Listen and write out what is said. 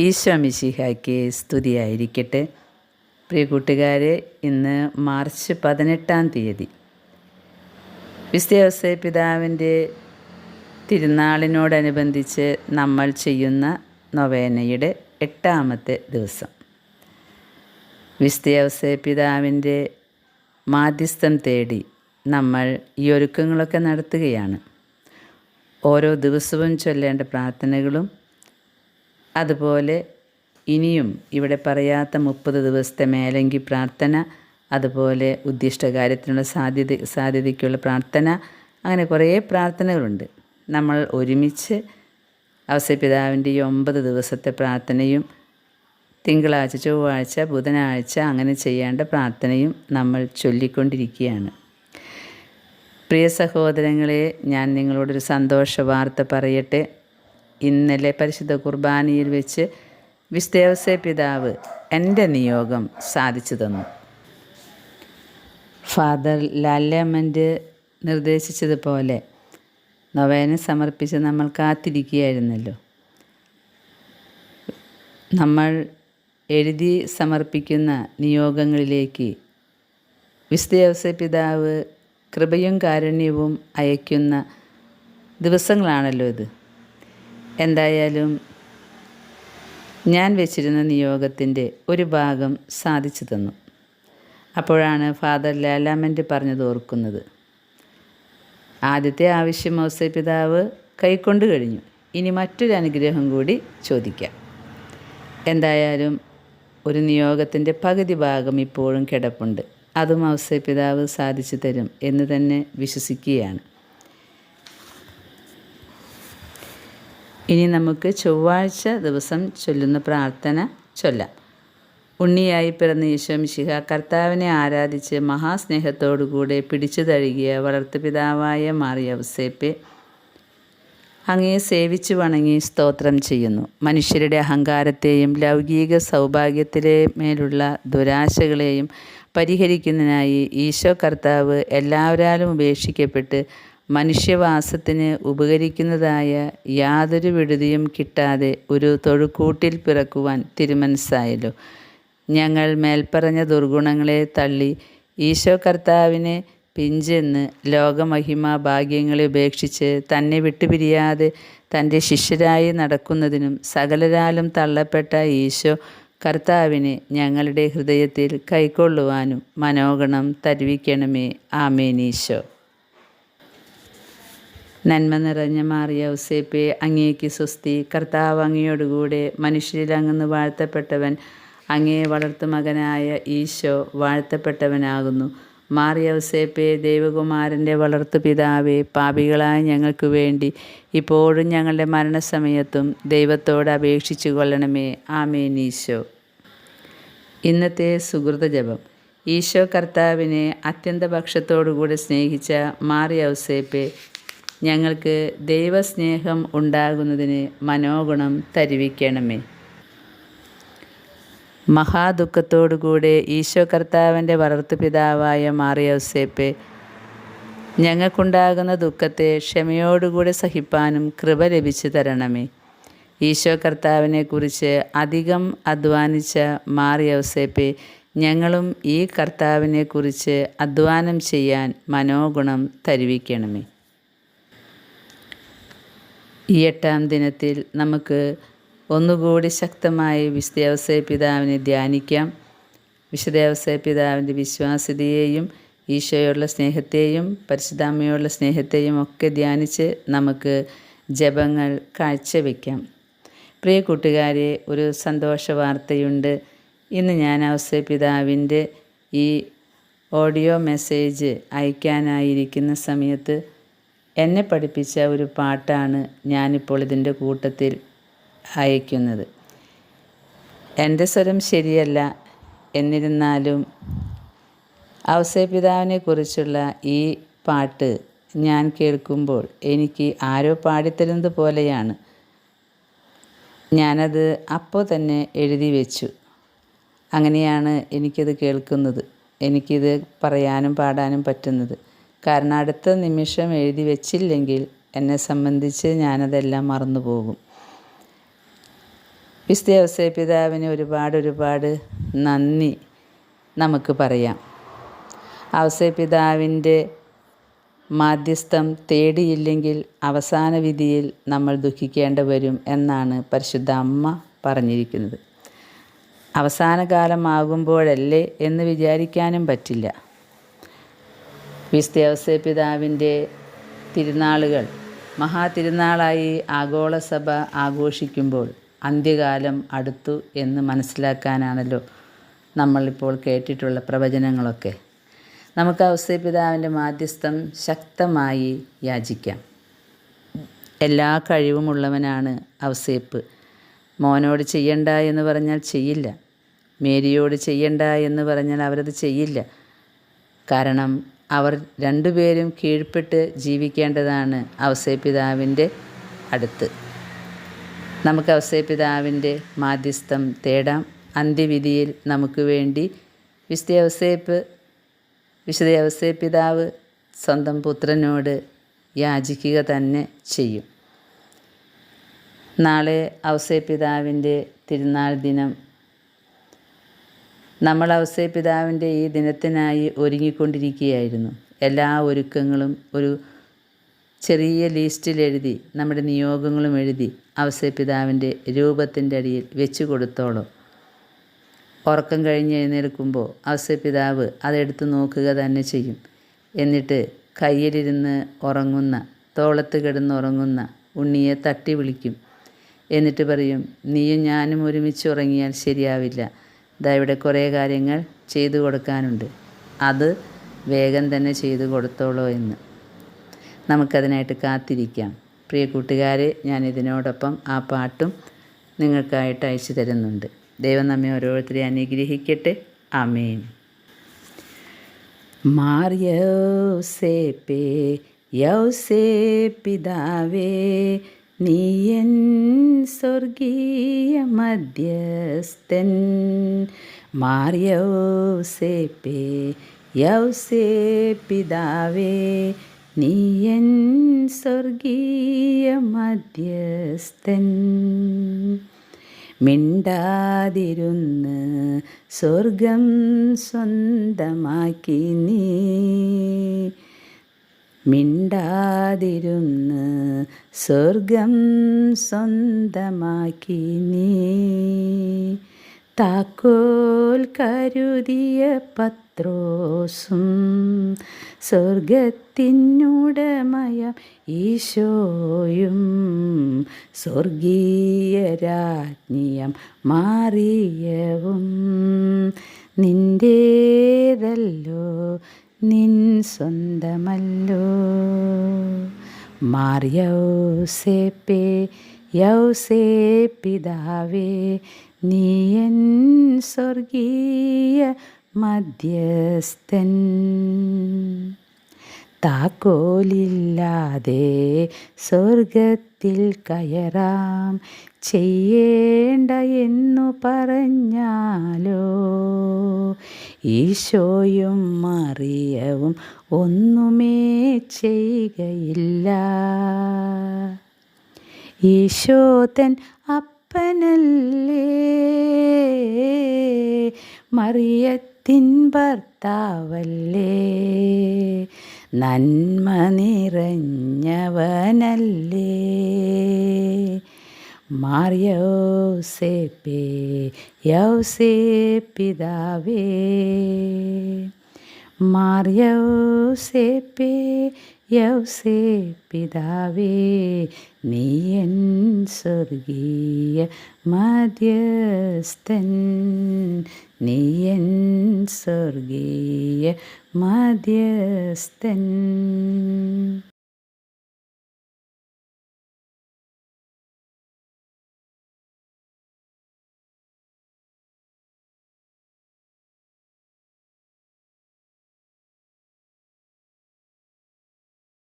ഈശോ മിശിഹായ്ക്ക് സ്തുതിയായിരിക്കട്ടെ. പ്രിയ കൂട്ടുകാരെ ഇന്ന് മാർച്ച് പതിനെട്ടാം തീയതി. വിസ്തവസ പിതാവിന്റെ തിരുനാളിനോടനുബന്ധിച്ച് നമ്മൾ ചെയ്യുന്ന നൊവേനയുടെ എട്ടാമത്തെ ദിവസം. വിസ്തവസ പിതാവിന്റെ മാധ്യസ്ഥം തേടി നമ്മൾ ഈ ഒരുക്കങ്ങളൊക്കെ നടത്തുകയാണ്. ഓരോ ദിവസവും ചൊല്ലേണ്ട പ്രാർത്ഥനകളും അതുപോലെ ഇനിയും ഇവിടെ പറയാത്ത മുപ്പത് ദിവസത്തെ മേലങ്കി പ്രാർത്ഥന അതുപോലെ ഉദ്ദിഷ്ട കാര്യത്തിനുള്ള സാധ്യത സാധ്യതയ്ക്കുള്ള പ്രാർത്ഥന അങ്ങനെ കുറേ പ്രാർത്ഥനകളുണ്ട്. നമ്മൾ ഒരുമിച്ച് അവസരപിതാവിന്റെ ഈ ഒമ്പത് ദിവസത്തെ പ്രാർത്ഥനയും തിങ്കളാഴ്ച ചൊവ്വാഴ്ച ബുധനാഴ്ച അങ്ങനെ ചെയ്യേണ്ട പ്രാർത്ഥനയും നമ്മൾ ചൊല്ലിക്കൊണ്ടിരിക്കുകയാണ്. പ്രിയ സഹോദരങ്ങളെ ഞാൻ നിങ്ങളോടൊരു സന്തോഷ വാർത്ത പറയട്ടെ. ഇന്നലെ പരിശുദ്ധ കുർബാനയിൽ വെച്ച് വിസ്തേവസ പിതാവ് എന്റെ നിയോഗം സാധിച്ചു തന്നു. ഫാദർ ലാലമ്മന്റെ നിർദ്ദേശിച്ചതുപോലെ നൊവേന സമർപ്പിച്ച് നമ്മൾ കാത്തിരിക്കുകയായിരുന്നല്ലോ. നമ്മൾ എഴുതി സമർപ്പിക്കുന്ന നിയോഗങ്ങളിലേക്ക് വിസ്തേവസ പിതാവ് കൃപയും കാരുണ്യവും അയക്കുന്ന ദിവസങ്ങളാണല്ലോ ഇത്. എന്തായാലും ഞാൻ വെച്ചിരുന്ന നിയോഗത്തിന്റെ ഒരു ഭാഗം സാധിച്ചു തന്നു. അപ്പോഴാണ് ഫാദർ ലാലാമന്റ് പറഞ്ഞത് ഓർക്കുന്നത്. ആദ്യത്തെ ആവശ്യം മൗസ പിതാവ് കൈക്കൊണ്ട് കഴിഞ്ഞു. ഇനി മറ്റൊരു അനുഗ്രഹം കൂടി ചോദിക്കാം. എന്തായാലും ഒരു നിയോഗത്തിന്റെ പകുതി ഭാഗം ഇപ്പോഴും കിടപ്പുണ്ട്. അതും ഔസേ പിതാവ് സാധിച്ചു തരും എന്ന് തന്നെ വിശ്വസിക്കുകയാണ്. ഇനി നമുക്ക് ചൊവ്വാഴ്ച ദിവസം ചൊല്ലുന്ന പ്രാർത്ഥന ചൊല്ലാം. ഉണ്ണിയായി പിറന്ന ഈശോമിശിഹ കർത്താവിനെ ആരാധിച്ച് മഹാസ്നേഹത്തോടുകൂടെ പിടിച്ചു തഴുകിയ വളർത്തുപിതാവായ മാറിയ ഔസേപ്പെ അങ്ങേ സേവിച്ചു വണങ്ങി സ്തോത്രം ചെയ്യുന്നു. മനുഷ്യരുടെ അഹങ്കാരത്തെയും ലൗകിക സൗഭാഗ്യത്തിലെ മേലുള്ള ദുരാശകളെയും പരിഹരിക്കുന്നതിനായി ഈശോ കർത്താവ് എല്ലാവരാലും ഉപേക്ഷിക്കപ്പെട്ട് മനുഷ്യവാസത്തിന് ഉപകരിക്കുന്നതായ യാതൊരു വിടുതിയും കിട്ടാതെ ഒരു തൊഴുക്കൂട്ടിൽ പിറക്കുവാൻ തിരുമനസ്സായല്ലോ. ഞങ്ങൾ മേൽപ്പറഞ്ഞ ദുർഗുണങ്ങളെ തള്ളി ഈശോ കർത്താവിനെ പിഞ്ചെന്ന് ലോകമഹിമ ഭാഗ്യങ്ങളെ ഉപേക്ഷിച്ച് തന്നെ വിട്ടുപിരിയാതെ തന്റെ ശിഷ്യരായി നടക്കുന്നതിനും സകലരാലും തള്ളപ്പെട്ട ഈശോ കർത്താവിനെ ഞങ്ങളുടെ ഹൃദയത്തിൽ കൈക്കൊള്ളുവാനും മനോഗണം തരുവിക്കണമേ. ആമേനീശോ നന്മ നിറഞ്ഞ മാറിയ ഔസേപ്പെ അങ്ങേക്ക് സ്വസ്തി. കർത്താവ് അങ്ങയോടുകൂടെ മനുഷ്യരിൽ അങ്ങെന്ന് വാഴ്ത്തപ്പെട്ടവൻ അങ്ങേ വളർത്തു വളർത്തുമകനായ ഈശോ വാഴ്ത്തപ്പെട്ടവനാകുന്നു. മാറിയ ഔസേപ്പെ ദൈവകുമാരന്റെ വളർത്തു പിതാവെ പാപികളായ ഞങ്ങൾക്ക് വേണ്ടി ഇപ്പോഴും ഞങ്ങളുടെ മരണസമയത്തും ദൈവത്തോട് അപേക്ഷിച്ചു കൊള്ളണമേ. ആമേൻ ഈശോ. ഇന്നത്തെ സുഹൃത ജപം. ഈശോ കർത്താവിനെ അത്യന്തപക്ഷത്തോടുകൂടെ സ്നേഹിച്ച മാറിയ ഔസേപ്പെ ഞങ്ങൾക്ക് ദൈവസ്നേഹം ഉണ്ടാകുന്നതിന് മനോഗുണം തരുവിക്കണമേ. മഹാദുഃഖത്തോടുകൂടെ ഈശോ കർത്താവിന്റെ വളർത്തുപിതാവായ മാറിയൗസേപ്പെ ഞങ്ങൾക്കുണ്ടാകുന്ന ദുഃഖത്തെ ക്ഷമയോടുകൂടെ സഹിപ്പാനും കൃപ ലഭിച്ചു തരണമേ. ഈശോ കർത്താവിനെക്കുറിച്ച് അധികം അധ്വാനിച്ച മാറിയൗസേപ്പെ ഞങ്ങളും ഈ കർത്താവിനെക്കുറിച്ച് അധ്വാനം ചെയ്യാൻ മനോഗുണം തരുവിക്കണമേ. ഈ എട്ടാം ദിനത്തിൽ നമുക്ക് ഒന്നുകൂടി ശക്തമായി വിശുദ്ധവസായ പിതാവിനെ ധ്യാനിക്കാം. വിശുദ്ധവസായ പിതാവിന്റെ വിശ്വാസ്യതയെയും ഈശോയോടുള്ള സ്നേഹത്തെയും പരിശുദ്ധാമ്മയോടുള്ള സ്നേഹത്തെയും ഒക്കെ ധ്യാനിച്ച് നമുക്ക് ജപങ്ങൾ കാഴ്ചവെക്കാം. പ്രിയ കൂട്ടുകാരെ ഒരു സന്തോഷ വാർത്തയുണ്ട്. ഇന്ന് ഞാൻ അവസ്ഥ പിതാവിന്റെ ഈ ഓഡിയോ മെസ്സേജ് അയക്കാനായിരിക്കുന്ന സമയത്ത് എന്നെ പഠിപ്പിച്ച ഒരു പാട്ടാണ് ഞാനിപ്പോൾ ഇതിന്റെ കൂട്ടത്തിൽ അയക്കുന്നത്. എന്റെ സ്വരം ശരിയല്ല എന്നിരുന്നാലും അവസരപിതാവിനെ കുറിച്ചുള്ള ഈ പാട്ട് ഞാൻ കേൾക്കുമ്പോൾ എനിക്ക് ആരോ പാടിത്തരുന്നത് പോലെയാണ്. ഞാനത് അപ്പോൾ തന്നെ എഴുതി വെച്ചു. അങ്ങനെയാണ് എനിക്കത് കേൾക്കുന്നത്. എനിക്കിത് പറയാനും പാടാനും പറ്റുന്നത്. കാരണം അടുത്ത നിമിഷം എഴുതി വെച്ചില്ലെങ്കിൽ എന്നെ സംബന്ധിച്ച് ഞാനതെല്ലാം മറന്നുപോകും. വിശുദ്ധ വിസ്തവസ പിതാവിന് ഒരുപാട് ഒരുപാട് നന്ദി നമുക്ക് പറയാം. അവസേ പിതാവിന്റെ മാധ്യസ്ഥം തേടിയില്ലെങ്കിൽ അവസാന വിധിയിൽ നമ്മൾ ദുഃഖിക്കേണ്ട വരും എന്നാണ് പരിശുദ്ധ അമ്മ പറഞ്ഞിരിക്കുന്നത്. അവസാന കാലമാകുമ്പോഴല്ലേ എന്ന് വിചാരിക്കാനും പറ്റില്ല. വിസ്തവസ പിതാവിന്റെ തിരുനാളുകൾ മഹാതിരുനാളായി ആഗോളസഭ ആഘോഷിക്കുമ്പോൾ അന്ത്യകാലം അടുത്തു എന്ന് മനസ്സിലാക്കാനാണല്ലോ നമ്മളിപ്പോൾ കേട്ടിട്ടുള്ള പ്രവചനങ്ങളൊക്കെ. നമുക്ക് ഔസേപിതാവിന്റെ മാധ്യസ്ഥം ശക്തമായി യാചിക്കാം. എല്ലാ കഴിവുമുള്ളവനാണ് ഔസേപ്പ്. മോനോട് ചെയ്യണ്ട എന്ന് പറഞ്ഞാൽ ചെയ്യില്ല. മേരിയോട് ചെയ്യണ്ട എന്ന് പറഞ്ഞാൽ അവരത് ചെയ്യില്ല. കാരണം അവർ രണ്ടുപേരും കീഴ്പ്പെട്ട് ജീവിക്കേണ്ടതാണ് ഔസേപിതാവിന്റെ അടുത്ത്. നമുക്ക് ഔസേപിതാവിന്റെ മാധ്യസ്ഥം തേടാം. അന്ത്യവിധിയിൽ നമുക്ക് വേണ്ടി വിശുദ്ധ അവസേപ്പ് വിശുദ്ധ ഔസേപിതാവ് സ്വന്തം പുത്രനോട് യാചിക്കുക തന്നെ ചെയ്യും. നാളെ ഔസേപിതാവിന്റെ തിരുനാൾ ദിനം നമ്മൾ ഔസേപിതാവിന്റെ ഈ ദിനത്തിനായി ഒരുങ്ങിക്കൊണ്ടിരിക്കുകയായിരുന്നു. എല്ലാ ഒരുക്കങ്ങളും ഒരു ചെറിയ ലിസ്റ്റിൽ എഴുതി നമ്മുടെ നിയോഗങ്ങളും എഴുതി ഔസേപിതാവിന്റെ രൂപത്തിന്റെ അടിയിൽ വെച്ച് കൊടുത്തോളൂ. ഉറക്കം കഴിഞ്ഞ് എഴുന്നേൽക്കുമ്പോൾ ഔസേപിതാവ് അതെടുത്ത് നോക്കുക തന്നെ ചെയ്യും. എന്നിട്ട് കയ്യിലിരുന്ന് ഉറങ്ങുന്ന തോളത്ത് കിടന്നുറങ്ങുന്ന ഉണ്ണിയെ തട്ടി വിളിക്കും. എന്നിട്ട് പറയും നീയും ഞാനും ഒരുമിച്ച് ഉറങ്ങിയാൽ ശരിയാവില്ല. ഇതാ ഇവിടെ കുറേ കാര്യങ്ങൾ ചെയ്തു കൊടുക്കാനുണ്ട്. അത് വേഗം തന്നെ ചെയ്തു കൊടുത്തോളൂ എന്ന്. നമുക്കതിനായിട്ട് കാത്തിരിക്കാം. പ്രിയ കൂട്ടുകാരെ ഞാൻ ഇതിനോടൊപ്പം ആ പാട്ടും നിങ്ങൾക്കായിട്ട് അയച്ചു തരുന്നുണ്ട്. ദൈവം നമ്മെ ഓരോരുത്തരെ അനുഗ്രഹിക്കട്ടെ. അമേൻ മാറിയോസേപ്പേ യൗസേ പിതാവേ നീയൻ സ്വർഗീയ മധ്യസ്ഥൻ മാറിയോസേപ്പേ യൗസേ പിതാവേ നീയൻ സ്വർഗീയ മധ്യസ്ഥൻ. മിണ്ടാതിരുന്ന് സ്വർഗം സ്വന്തമാക്കി നീ. മിണ്ടാതിരുന്ന് സ്വർഗം സ്വന്തമാക്കി നീ. താക്കോൽ കരുതിയ പത്രോസും സ്വർഗത്തിനുടമയ ഈശോയും സ്വർഗീയ രാജ്ഞിയം മാറിയവും. നിന്റേതല്ലോ നിൻ സ്വന്തമല്ലോ. മാറിയൗസേപ്പേ യൗസേ പിതാവേ നീയൻ സ്വർഗീയ മധ്യസ്ഥൻ താക്കോലില്ലാതെ സ്വർഗത്തിൽ കയറാം. ചെയ്യേണ്ട എന്നു പറഞ്ഞാലോ? ഈശോയും മറിയവും ഒന്നുമേ ചെയ്യുകയില്ല. ഈശോതൻ അപ്പനല്ലേ? മറിയത്തിൻ ഭർത്താവല്ലേ? നന്മ നിറഞ്ഞവനല്ലേ. മാറിയോസേപ്പേ യൗസേ പിതാവേ മാറിയോസേപ്പേ യൗസേ പിതാവേ എൻ സ്വർഗീയ മധ്യസ്ഥൻ. നീയൻ സ്വർഗീയ മധ്യസ്ഥൻ.